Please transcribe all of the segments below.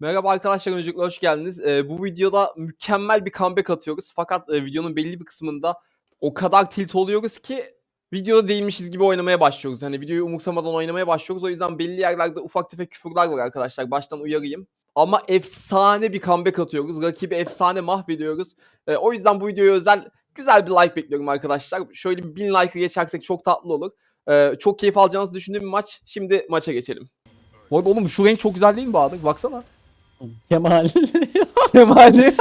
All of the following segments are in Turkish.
Merhaba arkadaşlar öncelikle hoş geldiniz. Ee, bu videoda mükemmel bir comeback atıyoruz. Fakat e, videonun belli bir kısmında o kadar tilt oluyoruz ki videoda değilmişiz gibi oynamaya başlıyoruz. Hani videoyu umursamadan oynamaya başlıyoruz. O yüzden belli yerlerde ufak tefek küfürler var arkadaşlar. Baştan uyarayım. Ama efsane bir comeback atıyoruz. Rakibi efsane mahvediyoruz. Ee, o yüzden bu videoya özel güzel bir like bekliyorum arkadaşlar. Şöyle bir bin like'ı geçersek çok tatlı olur. Ee, çok keyif alacağınızı düşündüğüm bir maç. Şimdi maça geçelim. Bu arada oğlum şu renk çok güzel değil mi Bahadır? Baksana. Kemal. Kemali.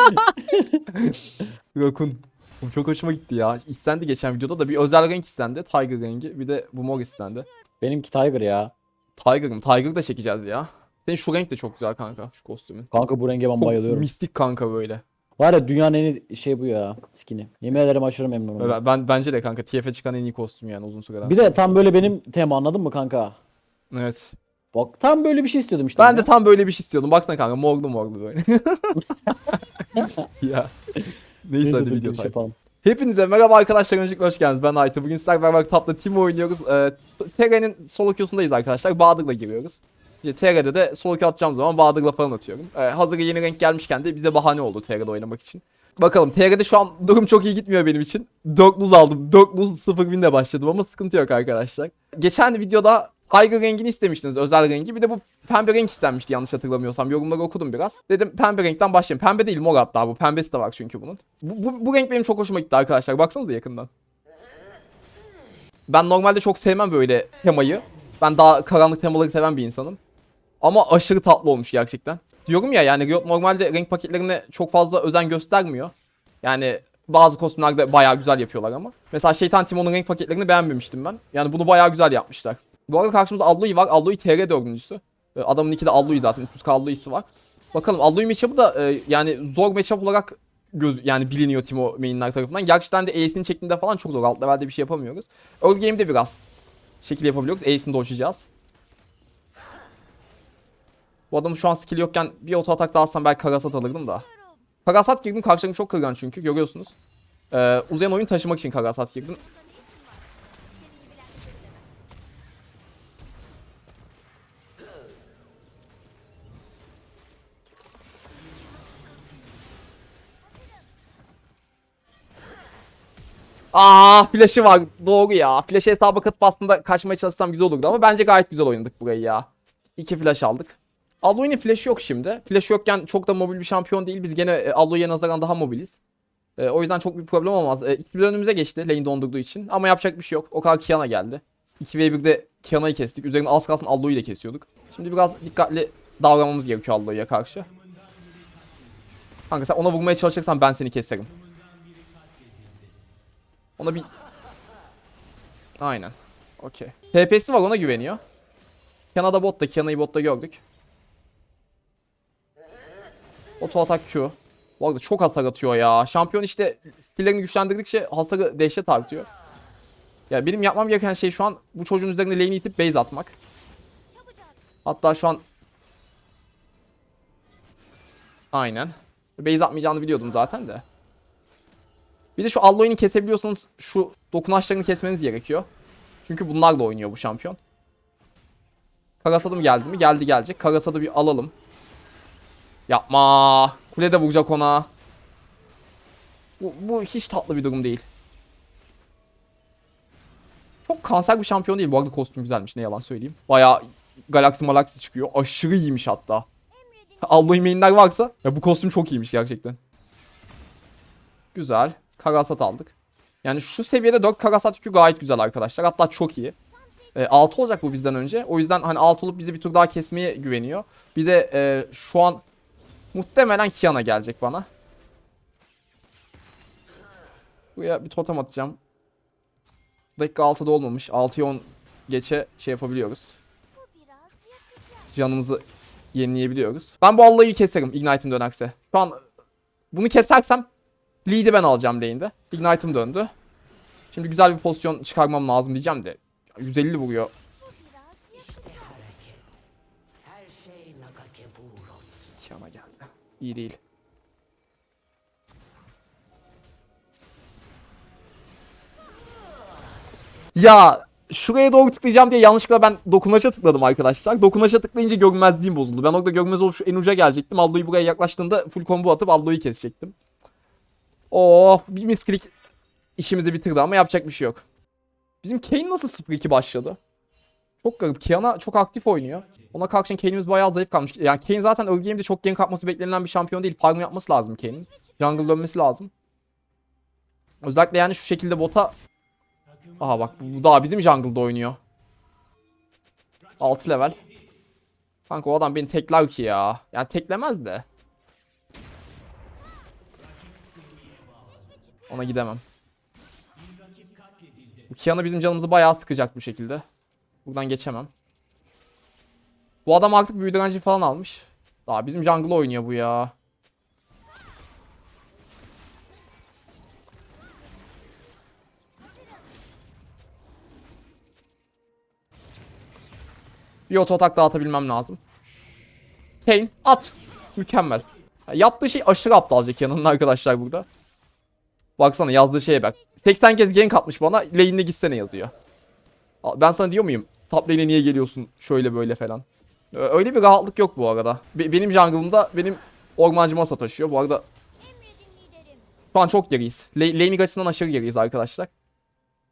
Rakun. Bu çok hoşuma gitti ya. İstendi geçen videoda da bir özel renk istendi. Tiger rengi. Bir de bu mor istendi. Benimki Tiger ya. Tiger mı? Tiger da çekeceğiz ya. Senin şu renk de çok güzel kanka. Şu kostümün. Kanka bu renge ben Çok bayılıyorum. mistik kanka böyle. Var ya dünyanın en iyi şey bu ya. Skin'i. Yemin ederim aşırı memnunum. Ben, ben bence de kanka TF'e çıkan en iyi kostüm yani uzun süreden. Bir de tam böyle benim tema anladın mı kanka? Evet. Bak tam böyle bir şey istiyordum işte. Ben de tam böyle bir şey istiyordum. Baksana kanka morlu morlu böyle. ya. Neyse, hadi dur, video yapalım. Hepinize merhaba arkadaşlar öncelikle hoş geldiniz. Ben Aytu. Bugün sizlerle beraber Tap'ta Team oynuyoruz. Ee, TR'nin solo queue'sundayız arkadaşlar. Bahadır'la giriyoruz. İşte TR'de de solo queue atacağım zaman Bahadır'la falan atıyorum. Ee, hazır yeni renk gelmişken de bize bahane oldu TR'de oynamak için. Bakalım TR'de şu an durum çok iyi gitmiyor benim için. 4 lose aldım. 4 lose 0 win'le başladım ama sıkıntı yok arkadaşlar. Geçen videoda Tiger rengini istemiştiniz özel rengi. Bir de bu pembe renk istenmişti yanlış hatırlamıyorsam. Yorumları okudum biraz. Dedim pembe renkten başlayayım. Pembe değil mor hatta bu. Pembesi de var çünkü bunun. Bu, bu, bu renk benim çok hoşuma gitti arkadaşlar. Baksanıza yakından. Ben normalde çok sevmem böyle temayı. Ben daha karanlık temaları seven bir insanım. Ama aşırı tatlı olmuş gerçekten. Diyorum ya yani Riot normalde renk paketlerine çok fazla özen göstermiyor. Yani bazı kostümlerde bayağı güzel yapıyorlar ama. Mesela Şeytan Timon'un renk paketlerini beğenmemiştim ben. Yani bunu bayağı güzel yapmışlar. Bu arada karşımızda Alloy var. Alloy TR dördüncüsü. Adamın iki de Alloy zaten. 300k Alloy'si var. Bakalım Alloy matchup'ı da e, yani zor matchup olarak göz yani biliniyor Timo mainler tarafından. Gerçekten de Ace'ini çektiğinde falan çok zor. Alt levelde bir şey yapamıyoruz. Early game'de biraz şekil yapabiliyoruz. Ace'ini doşacağız. Bu adamın şu an skill yokken bir auto atak daha alsam belki Karasat alırdım da. Karasat girdim karşılarım çok kırgan çünkü görüyorsunuz. Ee, uzayan oyun taşımak için Karasat girdim. Aa flash'ı var. Doğru ya. Flash'ı hesaba katıp aslında kaçmaya çalışsam güzel olurdu ama bence gayet güzel oynadık burayı ya. İki flash aldık. Alloy'un flash'ı yok şimdi. Flash yokken çok da mobil bir şampiyon değil. Biz gene e, Alloy'a nazaran daha mobiliz. E, o yüzden çok bir problem olmaz. E, ilk bir önümüze geçti lane dondurduğu için. Ama yapacak bir şey yok. O kadar Kiana geldi. 2v1'de Kiana'yı kestik. Üzerine az kalsın Alloy'u da kesiyorduk. Şimdi biraz dikkatli davranmamız gerekiyor Alloy'a karşı. Kanka sen ona vurmaya çalışırsan ben seni keserim. Ona bir... Aynen. Okey. TP'si var ona güveniyor. Kiana'da botta. Kiana'yı botta gördük. Auto atak Q. Bu arada çok hasar atıyor ya. Şampiyon işte skilllerini güçlendirdikçe hasarı dehşet artıyor. Ya benim yapmam gereken şey şu an bu çocuğun üzerine lane'i itip base atmak. Hatta şu an Aynen. Base atmayacağını biliyordum zaten de. Bir de şu Alloy'unu kesebiliyorsanız şu dokunaçlarını kesmeniz gerekiyor. Çünkü bunlarla oynuyor bu şampiyon. Karasad'ım geldi mi? Geldi gelecek. Karasad'ı bir alalım. Yapma. Kule de vuracak ona. Bu, bu hiç tatlı bir durum değil. Çok kanser bir şampiyon değil. Bu arada kostüm güzelmiş ne yalan söyleyeyim. Baya Galaxy Malaxy çıkıyor. Aşırı iyiymiş hatta. Alloy mainler varsa ya bu kostüm çok iyiymiş gerçekten. Güzel. Karasat aldık. Yani şu seviyede 4 Karasat yükü gayet güzel arkadaşlar. Hatta çok iyi. E, 6 olacak bu bizden önce. O yüzden hani 6 olup bizi bir tur daha kesmeye güveniyor. Bir de e, şu an muhtemelen Kiana gelecek bana. Buraya bir totem atacağım. Dakika 6'da olmamış. 6'ya 10 geçe şey yapabiliyoruz. Canımızı yenileyebiliyoruz. Ben bu Allah'ı keserim Ignite'im dönerse. Şu an bunu kesersem lead'i ben alacağım lane'de. Ignite'ım döndü. Şimdi güzel bir pozisyon çıkarmam lazım diyeceğim de 150 vuruyor. Kiana geldi. İyi değil. Ya şuraya doğru tıklayacağım diye yanlışlıkla ben dokunaça tıkladım arkadaşlar. Dokunaça tıklayınca görünmezliğim bozuldu. Ben orada görünmez olup şu en uca gelecektim. Allo'yu buraya yaklaştığında full combo atıp Allo'yu kesecektim. Oh bir misklik işimizi bitirdi ama yapacak bir şey yok. Bizim Kane nasıl 0-2 başladı? Çok garip. Kiana çok aktif oynuyor. Ona karşın Kane'imiz bayağı zayıf kalmış. Yani Kane zaten early game'de çok gank atması beklenilen bir şampiyon değil. Farm yapması lazım Kane'in. Jungle dönmesi lazım. Özellikle yani şu şekilde bota... Aha bak bu daha bizim jungle'da oynuyor. 6 level. Kanka o adam beni tekler ki ya. Yani teklemez de. Ona gidemem. Bu Kiana bizim canımızı bayağı sıkacak bu şekilde. Buradan geçemem. Bu adam artık büyü direnci falan almış. Daha bizim jungle oynuyor bu ya. Bir oto atak dağıtabilmem lazım. Kane at. Mükemmel. Ya Yaptığı şey aşırı aptalca Kane'ın arkadaşlar burada. Baksana yazdığı şeye bak. 80 kez gank atmış bana. Lane'ine gitsene yazıyor. Ben sana diyor muyum? Top lane'e niye geliyorsun? Şöyle böyle falan. Öyle bir rahatlık yok bu arada. Be- benim jungle'ımda benim ormancı masa taşıyor. Bu arada şu an çok geriyiz. La- laning açısından aşırı geriyiz arkadaşlar.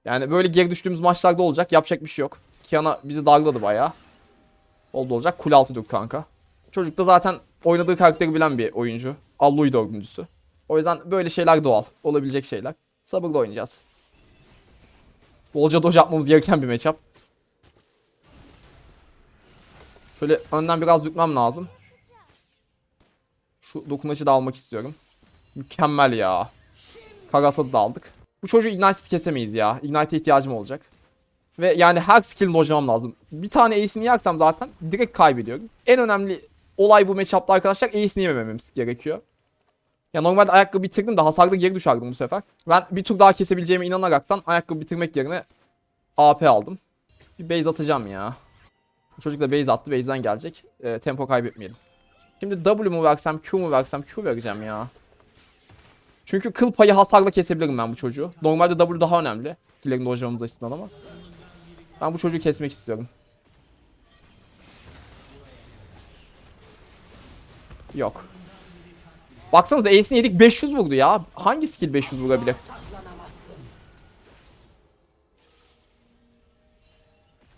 Yani böyle geri düştüğümüz maçlarda olacak. Yapacak bir şey yok. Kiana bizi darladı bayağı. Oldu olacak. Kule altı kanka. Çocuk da zaten oynadığı karakteri bilen bir oyuncu. Alloy dördüncüsü. O yüzden böyle şeyler doğal. Olabilecek şeyler. Sabırla oynayacağız. Bolca doj yapmamız gereken bir matchup. Şöyle önden biraz dökmem lazım. Şu dokunaçı da almak istiyorum. Mükemmel ya. Karasad'ı da aldık. Bu çocuğu Ignite'siz kesemeyiz ya. Ignite'e ihtiyacım olacak. Ve yani her skill'ini dojlamam lazım. Bir tane ace'ini yaksam zaten direkt kaybediyorum. En önemli olay bu matchup'ta arkadaşlar ace'ini yemememiz gerekiyor. Ya normalde ayakkabı bitirdim de hasarda geri düşerdim bu sefer. Ben bir tur daha kesebileceğime inanaraktan ayakkabı bitirmek yerine AP aldım. Bir base atacağım ya. Bu çocuk da base attı. Base'den gelecek. Ee, tempo kaybetmeyelim. Şimdi W mu versem Q mu versem Q vereceğim ya. Çünkü kıl payı hasarla kesebilirim ben bu çocuğu. Normalde W daha önemli. Kilerin dojlamamız açısından ama. Ben bu çocuğu kesmek istiyorum. Yok. Baksanıza Ace'ini yedik 500 vurdu ya. Hangi skill 500 vurabilir?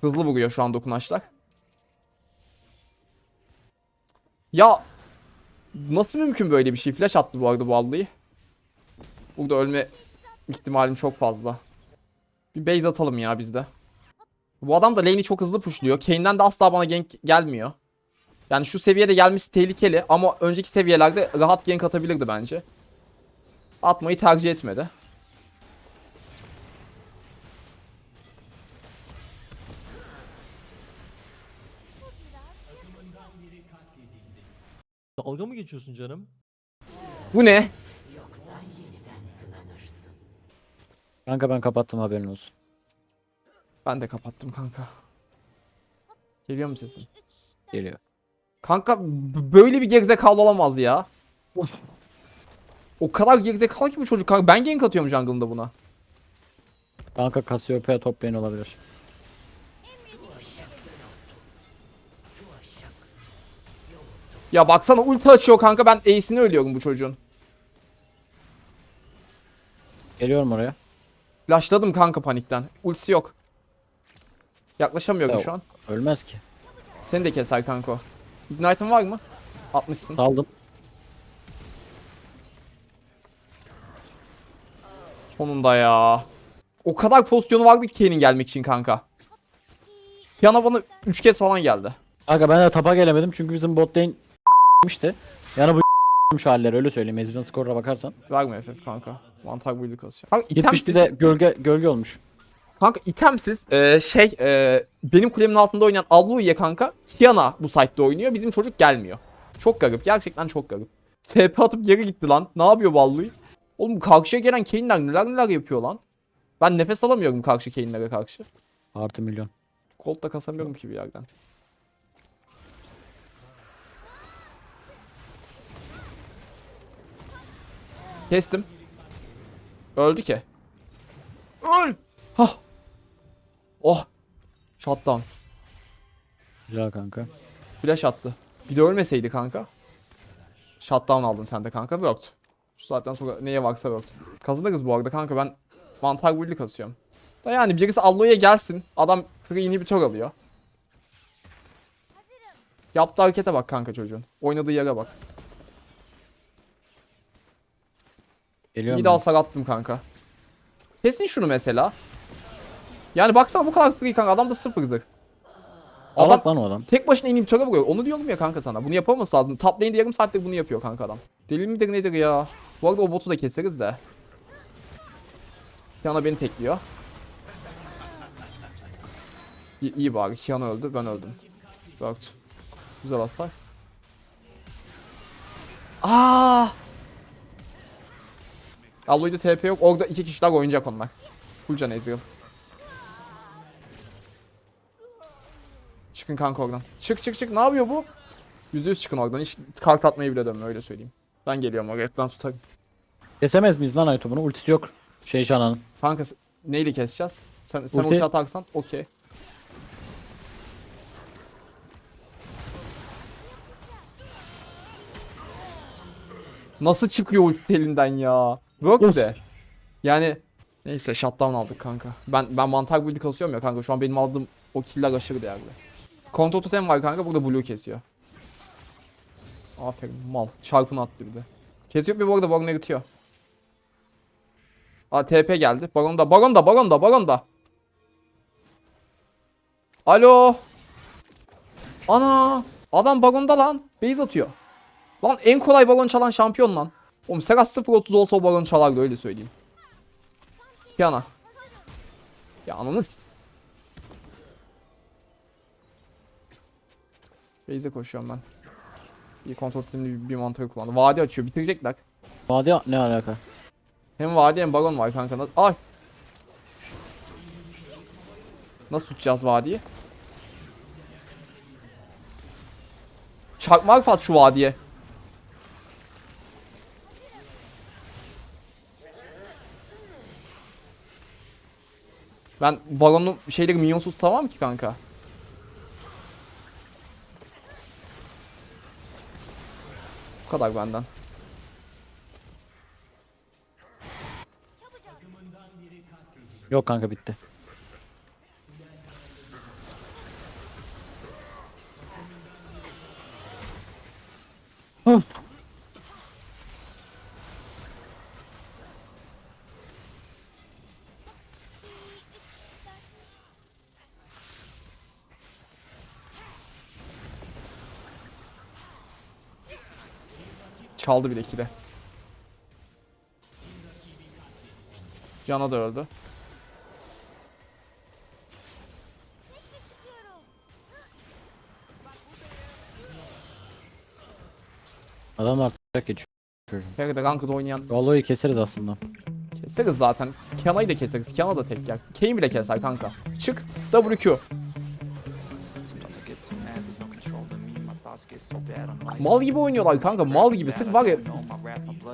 Hızlı vuruyor şu an dokunaçlar. Ya nasıl mümkün böyle bir şey? Flash attı bu arada bu vallahi. Burada ölme ihtimalim çok fazla. Bir base atalım ya bizde. Bu adam da lane'i çok hızlı pushluyor. Kane'den de asla bana gank gelmiyor. Yani şu seviyede gelmesi tehlikeli ama önceki seviyelerde rahat gank atabilirdi bence. Atmayı tercih etmedi. Dalga mı geçiyorsun canım? Bu ne? Kanka ben kapattım haberin olsun. Ben de kapattım kanka. Geliyor mu sesim? Geliyor. Kanka böyle bir gerizekalı olamazdı ya. O kadar gerizekalı ki bu çocuk kanka. Ben gank atıyorum jungle'ında buna. Kanka Cassiopeia top lane olabilir. Ya baksana ulti açıyor kanka ben ace'ini ölüyorum bu çocuğun. Geliyorum oraya. Flashladım kanka panikten. Ultisi yok. Yaklaşamıyorum Ya- şu an. Ölmez ki. Seni de keser kanka o. Ignite'ın var mı? Atmışsın. Saldım. Sonunda ya. O kadar pozisyonu vardı ki Kane'in gelmek için kanka. Yana bana 3 kez falan geldi. Kanka ben de tapa gelemedim çünkü bizim bot lane işte. Yani bu şu halleri öyle söyleyeyim. Ezreal'ın skoruna bakarsan. Verme FF kanka. Mantar build'i kasacak. Kanka Gitmiş itemsiz, bir de gölge gölge olmuş. Kanka itemsiz e, şey e, benim kulemin altında oynayan Alluye kanka Kiana bu site'de oynuyor. Bizim çocuk gelmiyor. Çok garip. Gerçekten çok garip. TP atıp geri gitti lan. Ne yapıyor bu Alluye? Oğlum karşıya gelen Kane'ler neler neler yapıyor lan. Ben nefes alamıyorum karşı Kane'lere karşı. Artı milyon. Colt da kasamıyorum ki bir yerden. Kestim. Öldü ki. Öl. Hah. Oh Shutdown. Güzel kanka. Flash attı. Bir de ölmeseydi kanka. Shutdown aldın sen de kanka. Worked. Şu saatten sonra neye baksa worked. Kazanırız bu arada kanka ben mantar build'i kasıyorum. Da yani birisi Alloy'a gelsin. Adam free inhibitor alıyor. Yaptığı harekete bak kanka çocuğun. Oynadığı yere bak. Geliyorum İyi ben. de hasar attım kanka. Kesin şunu mesela. Yani baksana bu kadar free kanka adam da sıfırdır. Adam Salak lan o adam. tek başına inhibitöre vuruyor. Onu diyorum ya kanka sana. Bunu yapamaz lazım. Top lane'de yarım saattir bunu yapıyor kanka adam. Deli midir nedir ya? Bu arada o botu da keseriz de. Kiana beni tekliyor. İyi, iyi bari. Kiana öldü. Ben öldüm. Worked. Güzel hasar. Aa! Alloy'da TP yok. Orada iki kişiler oynayacak onlar. Full can Ezreal. Çıkın kanka oradan. Çık çık çık. Ne yapıyor bu? Yüzde yüz çıkın oradan. Hiç kart atmayı bile dönmüyor öyle söyleyeyim. Ben geliyorum oraya. Ben tutarım. Kesemez miyiz lan Ayto bunu? Ultisi yok. Şey Şanan'ın. Kanka neyle keseceğiz? Sen, sen Ulti- ulti atarsan okey. Nasıl çıkıyor ulti elinden ya? Work Of. de. Yani neyse shutdown aldık kanka. Ben ben mantar build'i kasıyorum ya kanka. Şu an benim aldığım o killer aşırı değerli. Kontrol totem var kanka. Burada blue kesiyor. Aferin mal. Çarpını attı bir de. Kesiyor bir bu arada Baron eritiyor. Aa TP geldi. Baron da, Baron da, Baron da, Baron da. Alo. Ana. Adam Baron'da lan. Base atıyor. Lan en kolay Baron çalan şampiyon lan. Oğlum Seras 0.30 olsa o Baron çalardı öyle söyleyeyim. Yana. Ya ananı Base'e koşuyorum ben. İyi kontrol sistemli bir, bir mantığı kullandı. Vadi açıyor. Bitirecekler. Vadi ne alaka? Hem vadi hem baron var kanka. Ay. Nasıl tutacağız vadiyi? Çakmak at şu vadiye. Ben baronun şeyleri minyonsuz tutamam ki kanka. Bu kadar benden. Yok kanka bitti. Çaldı bir de ikide. Cana da öldü. Adam artık geçiyor. Feride Ranked oynayan Gallo'yu keseriz aslında. keseriz zaten. Kiana'yı da keseriz. Kiana da tek yer. Kayn bile keser kanka. Çık. WQ. Mal gibi oynuyorlar kanka. Mal gibi. Sırf var ya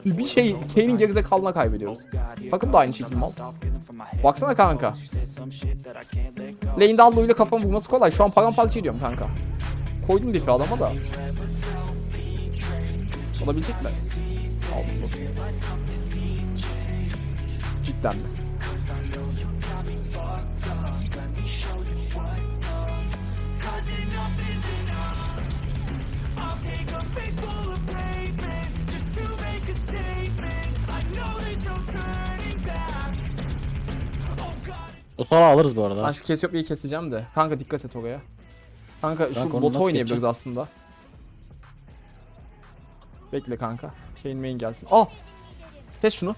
bir şey Kane'in gerizekalına kaybediyoruz. Takım da aynı şekilde mal. Baksana kanka. Lane'de Allo ile kafamı vurması kolay. Şu an paramparça ediyorum kanka. Koydum difi adama da. Olabilecekler. Aldım bu. Cidden mi? O sonra alırız bu arada. Ben şu Kesiopya'yı keseceğim de. Kanka dikkat et oraya. Kanka şu Kanka onu botu nasıl oynayabiliriz keseceğim? aslında. Bekle kanka. Kane main gelsin. Al. Kes şunu.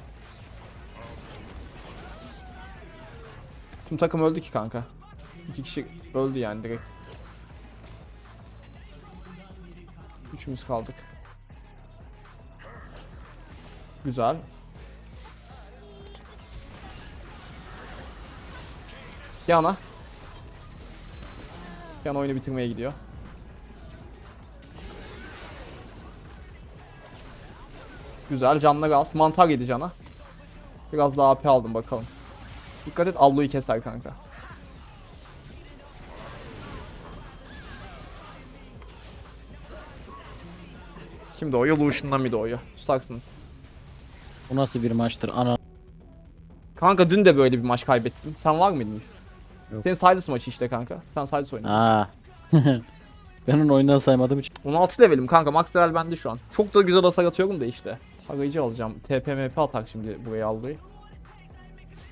Tüm takım öldü ki kanka. İki kişi öldü yani direkt. Üçümüz kaldık. Güzel. Yana. Yana oyunu bitirmeye gidiyor. Güzel canla gaz. Mantar yedi cana. Biraz daha AP aldım bakalım. Dikkat et Allu'yu keser kanka. Kim doğuyor? Lucian'dan mı doğuyor? Tutarsınız. Bu nasıl bir maçtır ana? Kanka dün de böyle bir maç kaybettim. Sen var mıydın? Yok. Senin Silas maçı işte kanka. Sen Silas oynadın. Aa. ben onu oyundan saymadığım için. 16 levelim kanka. Max level bende şu an. Çok da güzel hasar atıyorum da işte. Tarayıcı alacağım. TP MP atar şimdi buraya aldığı.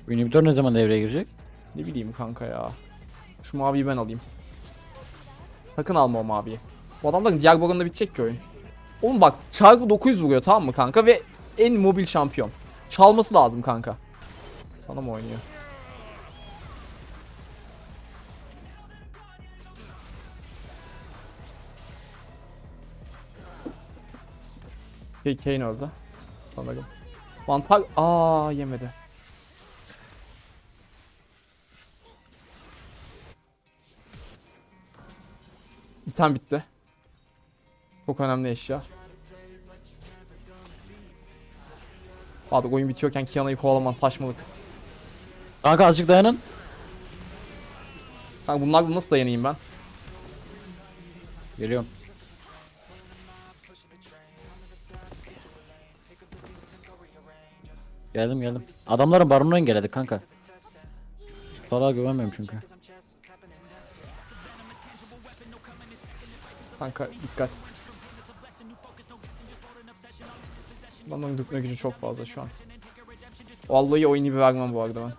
Bu inhibitör ne zaman devreye girecek? Ne bileyim kanka ya. Şu maviyi ben alayım. Sakın alma o maviyi. Bu adamların diğer boranında bitecek ki oyun. Oğlum bak çarpı 900 vuruyor tamam mı kanka ve en mobil şampiyon. Çalması lazım kanka. Sana mı oynuyor? Şey, Kane öldü. Sanırım. Mantar... Aa yemedi. İtem bitti. Çok önemli eşya. Artık oyun bitiyorken Kiana'yı kovalaman saçmalık. Kanka azıcık dayanın. Kanka bunlar nasıl dayanayım ben? Geliyorum. Geldim geldim. Adamların baronunu engelledik kanka. Salaha güvenmiyorum çünkü. Kanka dikkat. Adamların dürtme gücü çok fazla şu an. Vallahi oyunu bir vermem bu arada ben.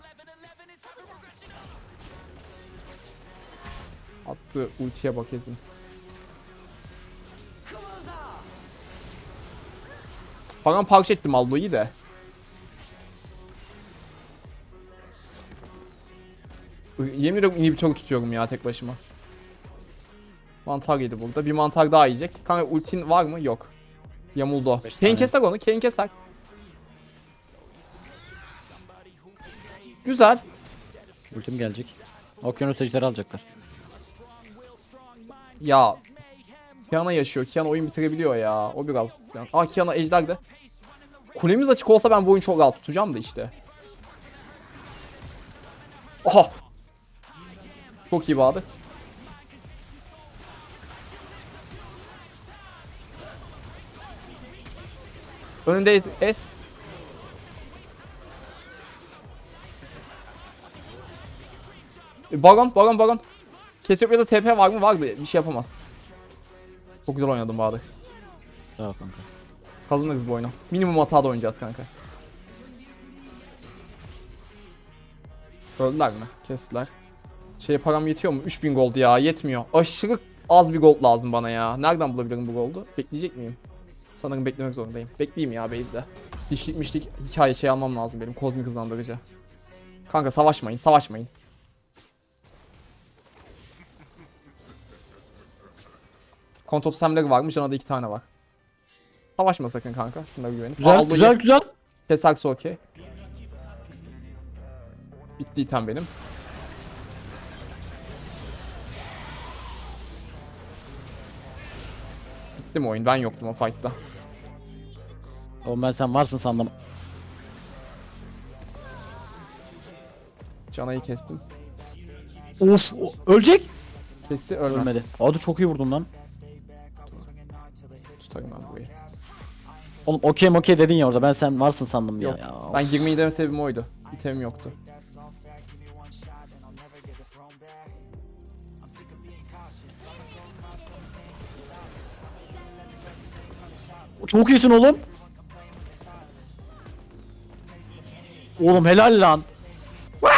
Attı ultiye bak ezim. Falan parça ettim Aldo'yu de. Yemin ediyorum inhibitör tutuyorum ya tek başıma. Mantar yedi burada. Bir mantar daha yiyecek. Kanka ultin var mı? Yok. Yamuldu Kane keser onu. Kane keser. Güzel. Ultim gelecek. Okyanus ejderi alacaklar. Ya. Kiana yaşıyor. Kiana oyun bitirebiliyor ya. O biraz. Aa Kiana ejder de. Kulemiz açık olsa ben bu oyunu çok rahat tutacağım da işte. Oha. Çok iyi bağdı. Önünde es. E, Baron, Baron, Baron. Kesiopya'da TP var mı? Var bir, bir şey yapamaz. Çok güzel oynadın Bahadır. Ol kanka. Kazanırız bu oyunu. Minimum hatada oynayacağız kanka. Öldüler mi? Kestiler. Şey param yetiyor mu? 3000 gold ya yetmiyor. Aşırı az bir gold lazım bana ya. Nereden bulabilirim bu goldu? Bekleyecek miyim? Sanırım beklemek zorundayım. Bekleyeyim ya base'de. Dişlik mişlik hikaye şey almam lazım benim. Kozmik hızlandırıcı. Kanka savaşmayın savaşmayın. Kontrol totemleri varmış. Da iki tane var. Savaşma sakın kanka. Şuna güvenip. Güzel Aldo'yu güzel güzel. Keserse okey. Bitti item benim. Bitti mi oyun? Ben yoktum o fight'ta. Oğlum ben sen varsın sandım. Canayı kestim. Of o- ölecek. Kesti ölmez. Ölmedi. Hadi çok iyi vurdun lan. Tutarım ben burayı. Oğlum okey okey dedin ya orada ben sen varsın sandım Yok. ya. ya. Ben girmeyi deme sebebim oydu. İtemim yoktu. Çok iyisin oğlum. Oğlum helal lan.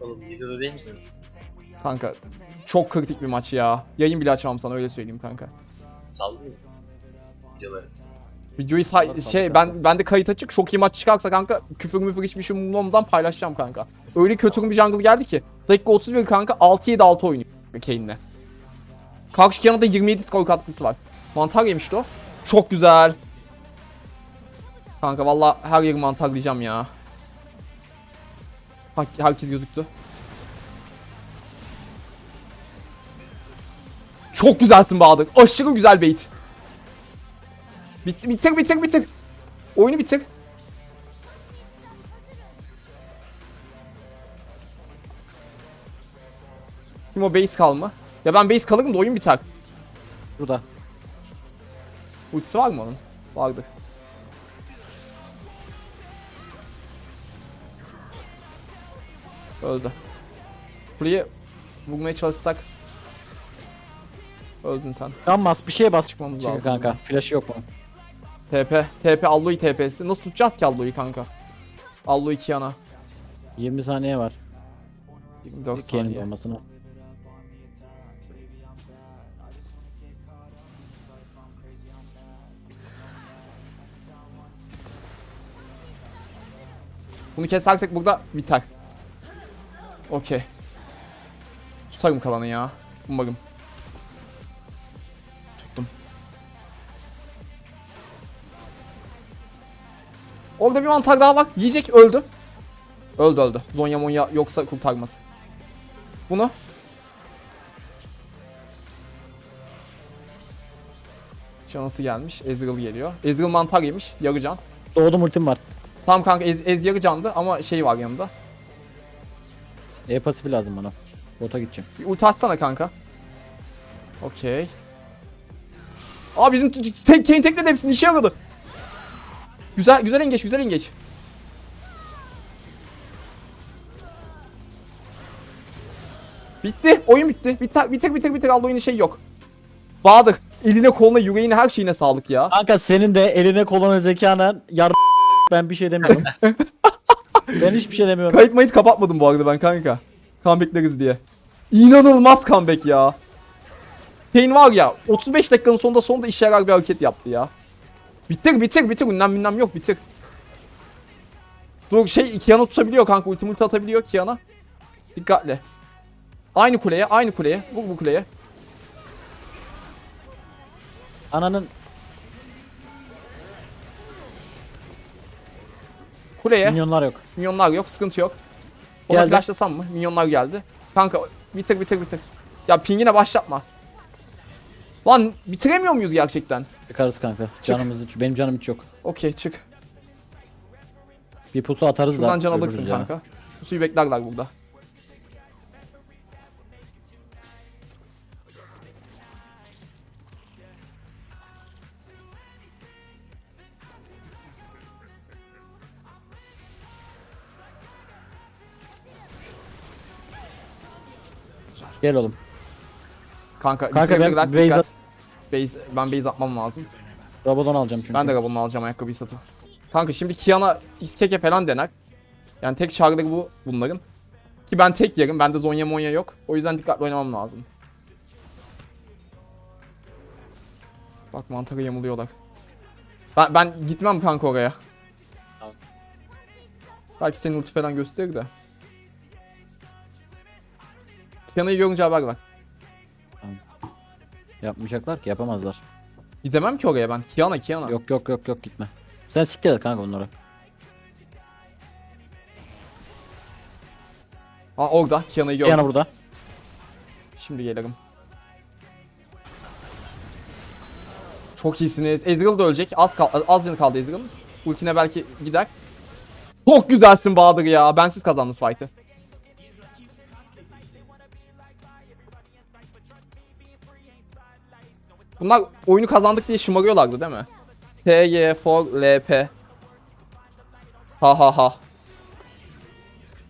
Oğlum videoda değil misin? Kanka çok kritik bir maç ya. Yayın bile açmam sana öyle söyleyeyim kanka. Saldınız mı? Videoları. Videoyu say- şey saldık ben bende kayıt açık. Çok iyi maç çıkarsa kanka küfür müfür hiçbir şey umurumdan paylaşacağım kanka. Öyle kötü bir jungle geldi ki. Dakika 31 kanka 6-7 6 oynuyor Kane'le. Karşı yanında 27 skor katkısı var. Mantar yemişti o. Çok güzel. Kanka valla her yeri mantarlayacağım ya. Herkes gözüktü. Çok güzelsin Bahadır. Aşırı güzel bait. Bitti, bitir bitir bitir. Oyunu bitir. Kim o base kalma? Ya ben base kalırım da oyun biter. Burada. Ultisi var mı onun? Vardır. Öldü. Burayı vurmaya çalışsak Öldün sen. Tam bas bir şeye bas. Çıkmamız Çıkın lazım. kanka. Flash'ı yok mu? TP. TP Alloy TP'si. Nasıl tutacağız ki Alloy'u kanka? Alloy 2 yana. 20 saniye var. 24 Kendi saniye. olmasına. Bunu kesersek burada biter. Okey. Tutarım kalanı ya. Umarım. Tuttum. Orada bir mantar daha var. Yiyecek öldü. Öldü öldü. Zonya monya yoksa kurtarmaz. Bunu. Şanası gelmiş. Ezreal geliyor. Ezreal mantar yemiş. Yarı can. Doğdum ultim var. Tamam kanka Ez, Ez yarı candı ama şey var yanında. E pasifi lazım bana. Bota gideceğim. Bir ulti atsana kanka. Okey. Aa bizim t- tek Kane tekledi hepsini işe yaradı. Güzel güzel engeç güzel engeç. Bitti. Oyun bitti. Bitir bitir bitir bitir. Allah oyunu şey yok. Bahadır. Eline koluna yüreğine her şeyine sağlık ya. Kanka senin de eline koluna zekana yar ben bir şey demiyorum. ben hiçbir şey demiyorum. Kayıt mayıt kapatmadım bu arada ben kanka. Comeback'leriz diye. İnanılmaz comeback ya. Kane var ya 35 dakikanın sonunda sonunda işe yarar bir hareket yaptı ya. Bitir bitir bitir ünlem minnem yok bitir. Dur şey Kiana tutabiliyor kanka ulti multi atabiliyor Kiana. Dikkatli. Aynı kuleye aynı kuleye vur bu kuleye. Ananın Kuleye minyonlar yok. minyonlar yok sıkıntı yok. Ona Geldi. flashlasam mı? Minyonlar geldi. Kanka bitir bitir bitir. Ya pingine başlatma. Lan bitiremiyor muyuz gerçekten? Çıkarız kanka. Canımız hiç, benim canım hiç yok. Okey çık. Bir pusu atarız da. Şuradan can alırsın kanka. Bu suyu beklerler burada. Gel oğlum. Kanka, Kanka ben bitirebilirler, base dikkat. at- Base, ben base atmam lazım. Rabadon alacağım çünkü. Ben de Rabon'u alacağım ayakkabıyı satıp. Kanka şimdi Kiana Xkeke falan dener. Yani tek çarları bu bunların. Ki ben tek yerim. Bende Zonya Monya yok. O yüzden dikkatli oynamam lazım. Bak mantarı yamuluyorlar. Ben, ben gitmem kanka oraya. Belki senin ulti falan gösterir de. Kiana'yı görünce haber ver. Yapmayacaklar ki yapamazlar. Gidemem ki oraya ben. Kiana Kiana. Yok yok yok yok gitme. Sen siktir et kanka onları. Aa orada Kiana'yı gördüm. Yana burada. Şimdi gelirim. Çok iyisiniz. Ezreal da ölecek. Az kal az canı kaldı Ezreal'ın. Ultine belki gider. Çok güzelsin Bahadır ya. Bensiz kazandınız fight'ı. Bunlar oyunu kazandık diye şımarıyorlardı değil mi? TY for LP. Ha ha ha.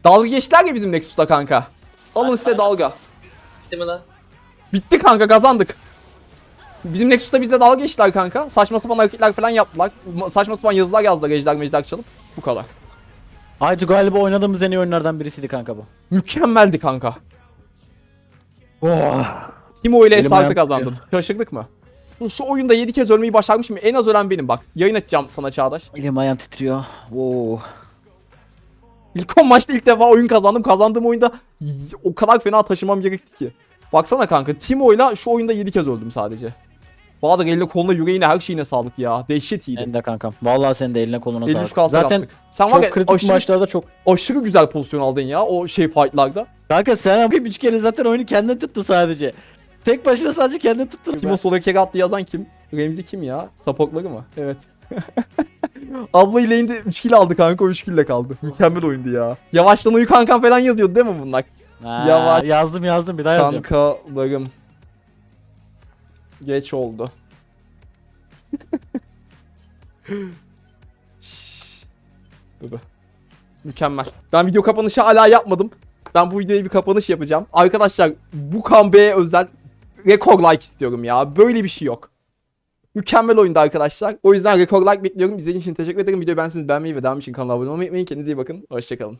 Dalga geçtiler ya bizim Nexus'ta kanka. Alın size dalga. Bitti mi lan? Bitti kanka kazandık. Bizim Nexus'ta bizde dalga geçtiler kanka. Saçma sapan hareketler falan yaptılar. Ma- Saçma sapan yazılar yazdılar ejder mejder çalıp. Bu kadar. Haydi galiba oynadığımız en iyi oyunlardan birisiydi kanka bu. Mükemmeldi kanka. Oh. Timo ile ayağım kazandım. Şaşırdık mı? Şu- Şu oyunda 7 kez ölmeyi başarmışım. En az ölen benim bak. Yayın açacağım sana Çağdaş. Elim ayağım titriyor. Oo. İlk 10 maçta ilk defa oyun kazandım. Kazandığım oyunda o kadar fena taşımam gerekti ki. Baksana kanka Timo'yla şu oyunda 7 kez öldüm sadece. Bahadır eline koluna yüreğine her şeyine sağlık ya. Dehşet iyiydi. Sen de kankam. Vallahi senin de eline koluna 53 sağlık. Zaten yaptık. Sen var çok ya kritik aşırı, maçlarda çok. aşırı güzel pozisyon aldın ya o şey fightlarda. Kanka sen abi üç kere zaten oyunu kendine tuttu sadece. Tek başına sadece kendine tuttu. Kim o sola kere attı yazan kim? Remzi kim ya? Supportları mı? Evet. Abla indi 3 kill aldı kanka o 3 kill kaldı. Mükemmel oyundu ya. Yavaştan uyu kankan falan yazıyordu değil mi bunlar? Ha, Yavaş. Yazdım yazdım bir daha yazacağım. Kankalarım. Geç oldu. Baba. Mükemmel. Ben video kapanışı hala yapmadım. Ben bu videoya bir kapanış yapacağım. Arkadaşlar bu comeback'e özel rekor like istiyorum ya. Böyle bir şey yok. Mükemmel oyundu arkadaşlar. O yüzden rekor like bekliyorum. İzlediğiniz için teşekkür ederim. Videoyu beğenseniz beğenmeyi ve devam için kanala abone olmayı unutmayın. Kendinize iyi bakın. Hoşçakalın.